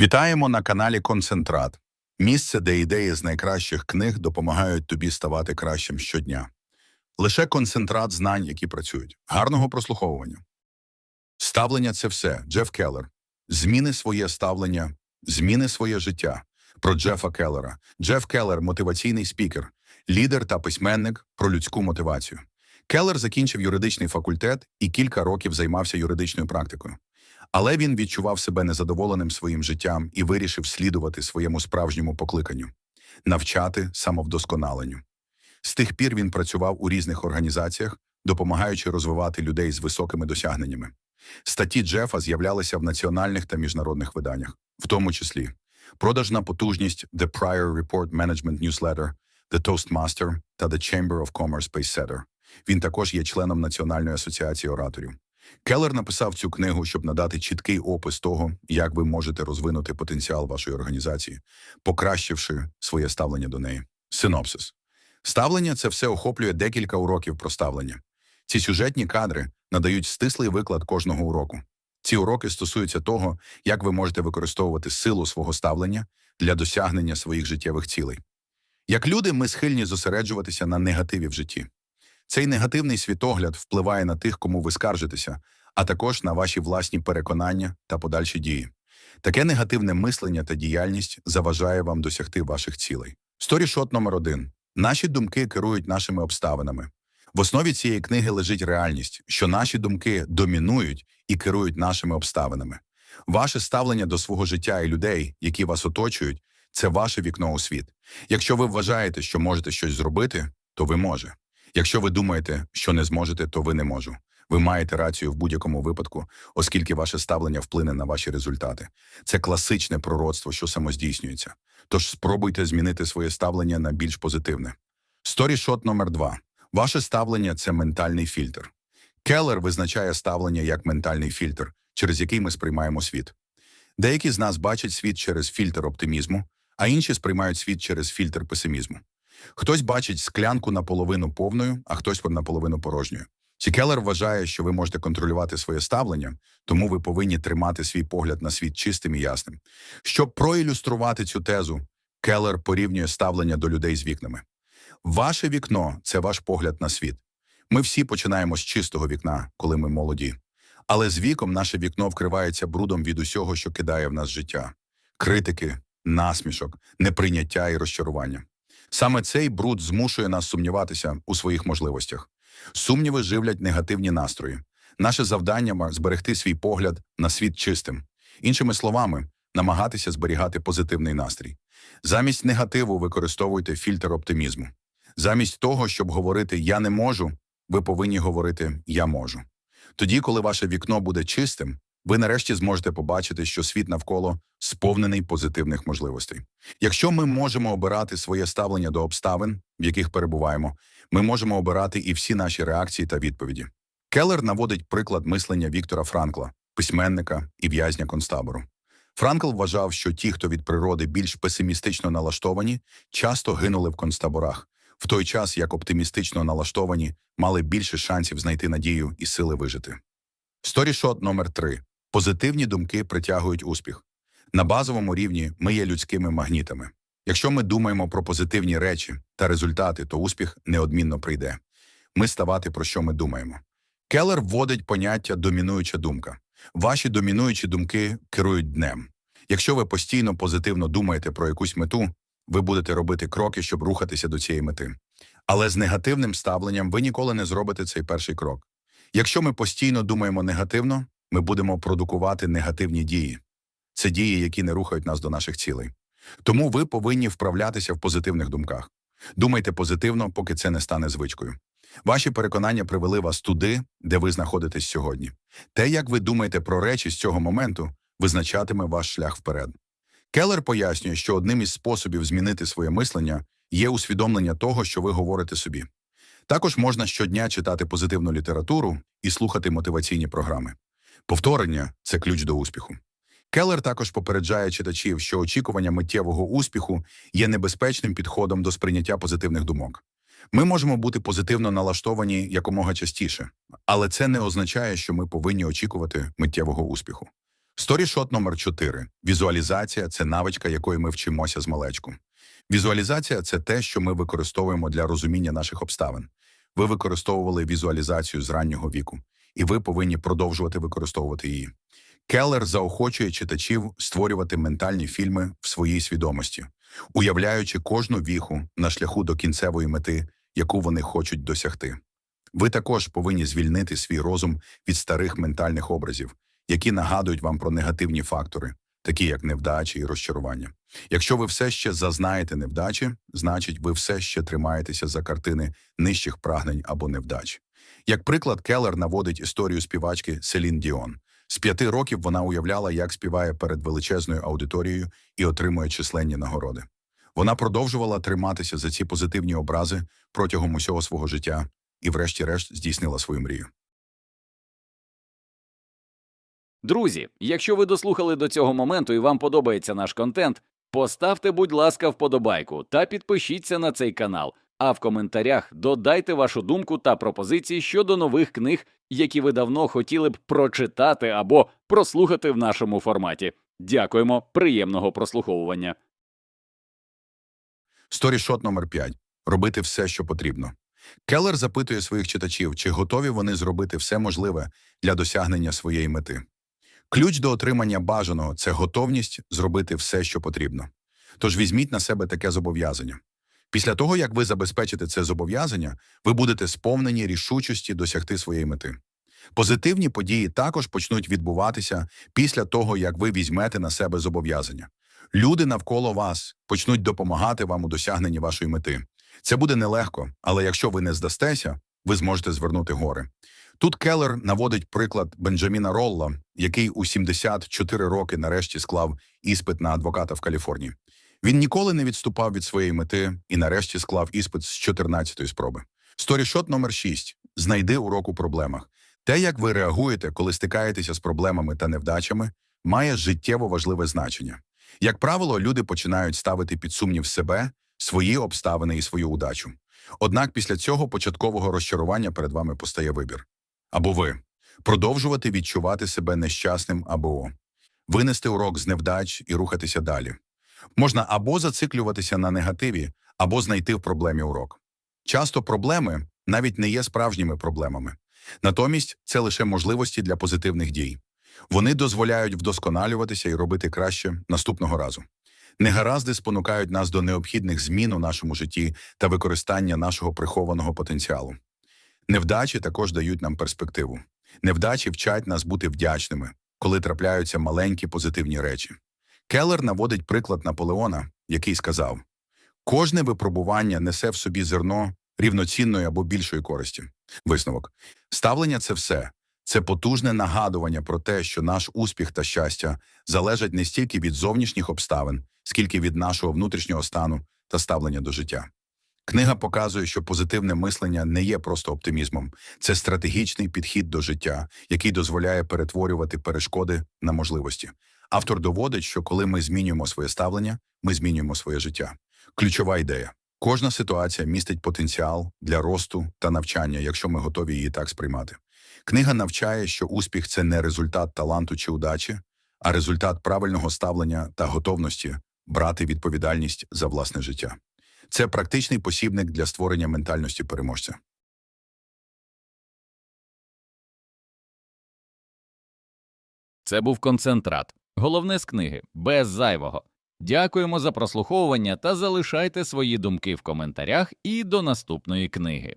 Вітаємо на каналі Концентрат. Місце, де ідеї з найкращих книг допомагають тобі ставати кращим щодня. Лише концентрат знань, які працюють. Гарного прослуховування. Ставлення це все. Джеф Келлер. Зміни своє ставлення, зміни своє життя. Про Джефа Келлера. Джеф Келлер мотиваційний спікер, лідер та письменник про людську мотивацію. Келлер закінчив юридичний факультет і кілька років займався юридичною практикою. Але він відчував себе незадоволеним своїм життям і вирішив слідувати своєму справжньому покликанню навчати самовдосконаленню. З тих пір він працював у різних організаціях, допомагаючи розвивати людей з високими досягненнями. Статті Джефа з'являлися в національних та міжнародних виданнях, в тому числі продажна потужність The Prior Report Management Newsletter, The Toastmaster та The Chamber of Commerce Pacesetter. Він також є членом Національної асоціації ораторів. Келлер написав цю книгу, щоб надати чіткий опис того, як ви можете розвинути потенціал вашої організації, покращивши своє ставлення до неї. Синопсис. Ставлення це все охоплює декілька уроків про ставлення. Ці сюжетні кадри надають стислий виклад кожного уроку. Ці уроки стосуються того, як ви можете використовувати силу свого ставлення для досягнення своїх життєвих цілей. Як люди, ми схильні зосереджуватися на негативі в житті. Цей негативний світогляд впливає на тих, кому ви скаржитеся, а також на ваші власні переконання та подальші дії. Таке негативне мислення та діяльність заважає вам досягти ваших цілей. Сторішот номер один. Наші думки керують нашими обставинами. В основі цієї книги лежить реальність, що наші думки домінують і керують нашими обставинами. Ваше ставлення до свого життя і людей, які вас оточують, це ваше вікно у світ. Якщо ви вважаєте, що можете щось зробити, то ви може. Якщо ви думаєте, що не зможете, то ви не можу. Ви маєте рацію в будь-якому випадку, оскільки ваше ставлення вплине на ваші результати. Це класичне пророцтво, що самоздійснюється. Тож спробуйте змінити своє ставлення на більш позитивне. Сторішот номер два. Ваше ставлення це ментальний фільтр. Келлер визначає ставлення як ментальний фільтр, через який ми сприймаємо світ. Деякі з нас бачать світ через фільтр оптимізму, а інші сприймають світ через фільтр песимізму. Хтось бачить склянку наполовину повною, а хтось наполовину порожньою. Ці Келлер вважає, що ви можете контролювати своє ставлення, тому ви повинні тримати свій погляд на світ чистим і ясним. Щоб проілюструвати цю тезу, Келлер порівнює ставлення до людей з вікнами. Ваше вікно це ваш погляд на світ. Ми всі починаємо з чистого вікна, коли ми молоді. Але з віком наше вікно вкривається брудом від усього, що кидає в нас життя: критики, насмішок, неприйняття і розчарування. Саме цей бруд змушує нас сумніватися у своїх можливостях. Сумніви живлять негативні настрої. Наше завдання зберегти свій погляд на світ чистим. Іншими словами, намагатися зберігати позитивний настрій. Замість негативу використовуйте фільтр оптимізму. Замість того, щоб говорити Я не можу, ви повинні говорити Я можу. Тоді, коли ваше вікно буде чистим, ви нарешті зможете побачити, що світ навколо сповнений позитивних можливостей. Якщо ми можемо обирати своє ставлення до обставин, в яких перебуваємо, ми можемо обирати і всі наші реакції та відповіді. Келлер наводить приклад мислення Віктора Франкла, письменника і в'язня концтабору. Франкл вважав, що ті, хто від природи більш песимістично налаштовані, часто гинули в концтаборах, в той час як оптимістично налаштовані мали більше шансів знайти надію і сили вижити. Сторішот номер 3 Позитивні думки притягують успіх. На базовому рівні ми є людськими магнітами. Якщо ми думаємо про позитивні речі та результати, то успіх неодмінно прийде. Ми ставати про що ми думаємо. Келлер вводить поняття домінуюча думка. Ваші домінуючі думки керують днем. Якщо ви постійно позитивно думаєте про якусь мету, ви будете робити кроки, щоб рухатися до цієї мети. Але з негативним ставленням ви ніколи не зробите цей перший крок. Якщо ми постійно думаємо негативно, ми будемо продукувати негативні дії. Це дії, які не рухають нас до наших цілей. Тому ви повинні вправлятися в позитивних думках. Думайте позитивно, поки це не стане звичкою. Ваші переконання привели вас туди, де ви знаходитесь сьогодні. Те, як ви думаєте про речі з цього моменту, визначатиме ваш шлях вперед. Келлер пояснює, що одним із способів змінити своє мислення є усвідомлення того, що ви говорите собі. Також можна щодня читати позитивну літературу і слухати мотиваційні програми. Повторення це ключ до успіху. Келлер також попереджає читачів, що очікування миттєвого успіху є небезпечним підходом до сприйняття позитивних думок. Ми можемо бути позитивно налаштовані якомога частіше, але це не означає, що ми повинні очікувати миттєвого успіху. Сторішот номер 4. Візуалізація це навичка, якої ми вчимося з малечку. Візуалізація це те, що ми використовуємо для розуміння наших обставин. Ви використовували візуалізацію з раннього віку, і ви повинні продовжувати використовувати її. Келлер заохочує читачів створювати ментальні фільми в своїй свідомості, уявляючи кожну віху на шляху до кінцевої мети, яку вони хочуть досягти. Ви також повинні звільнити свій розум від старих ментальних образів, які нагадують вам про негативні фактори, такі як невдачі і розчарування. Якщо ви все ще зазнаєте невдачі, значить ви все ще тримаєтеся за картини нижчих прагнень або невдач. Як приклад, Келлер наводить історію співачки Селін Діон. З п'яти років вона уявляла, як співає перед величезною аудиторією і отримує численні нагороди. Вона продовжувала триматися за ці позитивні образи протягом усього свого життя і, врешті-решт, здійснила свою мрію. Друзі, якщо ви дослухали до цього моменту і вам подобається наш контент, поставте, будь ласка, вподобайку та підпишіться на цей канал. А в коментарях додайте вашу думку та пропозиції щодо нових книг, які ви давно хотіли б прочитати або прослухати в нашому форматі. Дякуємо, приємного прослуховування. Сторішот номер 5. Робити все, що потрібно. Келлер запитує своїх читачів, чи готові вони зробити все можливе для досягнення своєї мети. Ключ до отримання бажаного це готовність зробити все, що потрібно. Тож візьміть на себе таке зобов'язання. Після того, як ви забезпечите це зобов'язання, ви будете сповнені рішучості досягти своєї мети. Позитивні події також почнуть відбуватися після того, як ви візьмете на себе зобов'язання. Люди навколо вас почнуть допомагати вам у досягненні вашої мети. Це буде нелегко, але якщо ви не здастеся, ви зможете звернути гори. Тут Келлер наводить приклад Бенджаміна Ролла, який у 74 роки нарешті склав іспит на адвоката в Каліфорнії. Він ніколи не відступав від своєї мети і нарешті склав іспит з 14-ї спроби. Сторішот номер 6. Знайди урок у проблемах. Те, як ви реагуєте, коли стикаєтеся з проблемами та невдачами, має життєво важливе значення. Як правило, люди починають ставити під сумнів себе, свої обставини і свою удачу. Однак після цього початкового розчарування перед вами постає вибір. Або ви продовжувати відчувати себе нещасним, або винести урок з невдач і рухатися далі. Можна або зациклюватися на негативі, або знайти в проблемі урок. Часто проблеми навіть не є справжніми проблемами. Натомість це лише можливості для позитивних дій. Вони дозволяють вдосконалюватися і робити краще наступного разу. Негаразди спонукають нас до необхідних змін у нашому житті та використання нашого прихованого потенціалу. Невдачі також дають нам перспективу. Невдачі вчать нас бути вдячними, коли трапляються маленькі позитивні речі. Келлер наводить приклад Наполеона, який сказав: кожне випробування несе в собі зерно рівноцінної або більшої користі. Висновок. Ставлення це все. Це потужне нагадування про те, що наш успіх та щастя залежать не стільки від зовнішніх обставин, скільки від нашого внутрішнього стану та ставлення до життя. Книга показує, що позитивне мислення не є просто оптимізмом, це стратегічний підхід до життя, який дозволяє перетворювати перешкоди на можливості. Автор доводить, що коли ми змінюємо своє ставлення, ми змінюємо своє життя. Ключова ідея: кожна ситуація містить потенціал для росту та навчання, якщо ми готові її так сприймати. Книга навчає, що успіх це не результат таланту чи удачі, а результат правильного ставлення та готовності брати відповідальність за власне життя. Це практичний посібник для створення ментальності переможця. Це був концентрат. Головне з книги без зайвого. Дякуємо за прослуховування та залишайте свої думки в коментарях і до наступної книги.